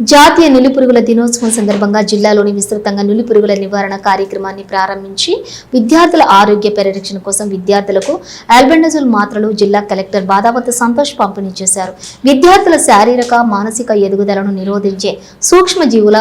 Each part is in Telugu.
జాతీయ నులిపురుగుల దినోత్సవం సందర్భంగా జిల్లాలోని విస్తృతంగా నులిపురుగుల నివారణ కార్యక్రమాన్ని ప్రారంభించి విద్యార్థుల ఆరోగ్య పరిరక్షణ కోసం విద్యార్థులకు ఆల్బెండజోల్ మాత్రలు జిల్లా కలెక్టర్ బాదావత్ సంతోష్ పంపిణీ చేశారు. విద్యార్థుల శారీరక మానసిక ఎదుగుదలను నిరోధించే సూక్ష్మజీవుల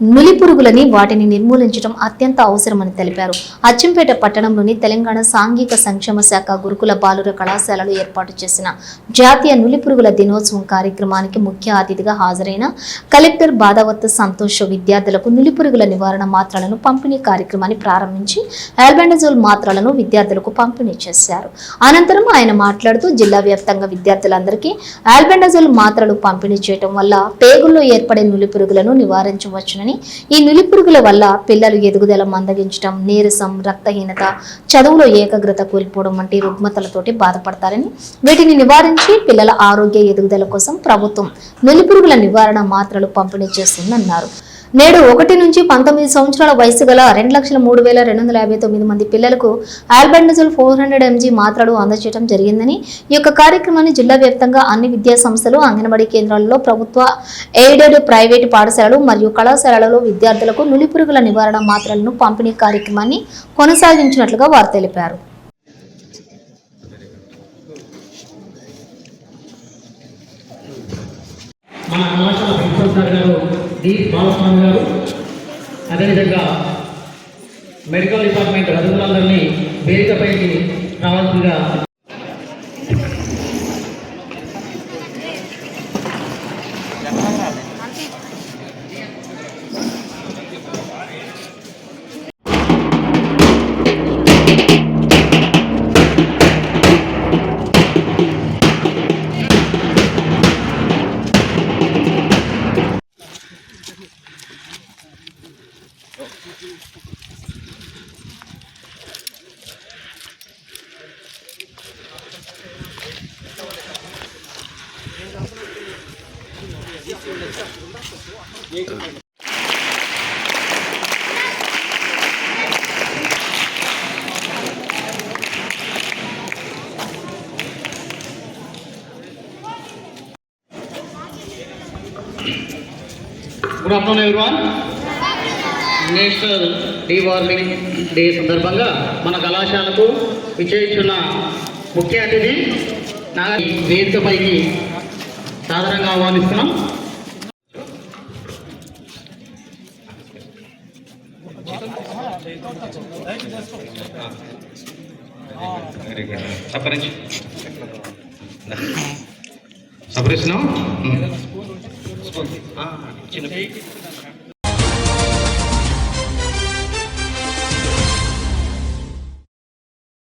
నులిపురుగులని వాటిని నిర్మూలించడం అత్యంత అవసరమని తెలిపారు. అచ్చంపేట పట్టణంలోని తెలంగాణ సాంఘిక సంక్షేమ శాఖ గురుకుల బాలుర కళాశాలలో ఏర్పాటు చేసిన జాతీయ నులిపురుగుల దినోత్సవం కార్యక్రమానికి ముఖ్య అతిథిగా హాజరైన కలెక్టర్ బాధావత్ సంతోష్ విద్యార్థులకు నులిపురుగుల నివారణ మాత్రలను పంపిణీ కార్యక్రమాన్ని ప్రారంభించి ఆల్బెండజోల్ మాత్రలను విద్యార్థులకు పంపిణీ చేశారు. అనంతరం ఆయన మాట్లాడుతూ జిల్లా వ్యాప్తంగా విద్యార్థులందరికీ ఆల్బెండజోల్ మాత్రలు పంపిణీ చేయడం వల్ల పేగుల్లో ఏర్పడే నులిపురుగులను నివారించవచ్చునని ఈ నులిపురుగుల వల్ల పిల్లలు ఎదుగుదల మందగించడం నీరసం రక్తహీనత చదువులో ఏకాగ్రత కోల్పోవడం వంటి రుగ్మతలతోటి బాధపడతారని. వీటిని నివారించి పిల్లల ఆరోగ్య ఎదుగుదల కోసం ప్రభుత్వం నులిపురుగుల నివారణ మాత్రలు పంపిణీ చేస్తుందన్నారు. నేడు ఒకటి నుంచి పంతొమ్మిది సంవత్సరాల వయసు గల రెండు లక్షల మూడు వేల రెండు వందల యాభై తొమ్మిది మంది పిల్లలకు ఆల్బెండజోల్ ఫోర్ హండ్రెడ్ ఎంజీ మాత్రలు అందజేయడం జరిగిందని ఈ యొక్క కార్యక్రమాన్ని జిల్లా వ్యాప్తంగా అన్ని విద్యా సంస్థలు అంగన్వాడీ కేంద్రాలలో ప్రభుత్వ ఎయిడెడ్ ప్రైవేట్ పాఠశాలలు మరియు కళాశాలలలో విద్యార్థులకు నులిపురుగుల నివారణ మాత్రలను పంపిణీ కార్యక్రమాన్ని కొనసాగించినట్లుగా వారు తెలిపారు. మన కళాశాల ప్రిన్సిపల్ సార్ గారు డి బాలస్వామి గారు. అదేవిధంగా మెడికల్ డిపార్ట్మెంట్ అధికారులందరినీ వేదికపైకి రావాల్సిందిగా good afternoon everyone national deworming day సందర్భంగా మన కళాశాలకు విచేస్తున్న ముఖ్య అతిథి నా ఈ వేదికపైకి సాధారణంగా ఆహ్వానిస్తున్నాం. సపరించి సపరిస్తున్నావు చిన్న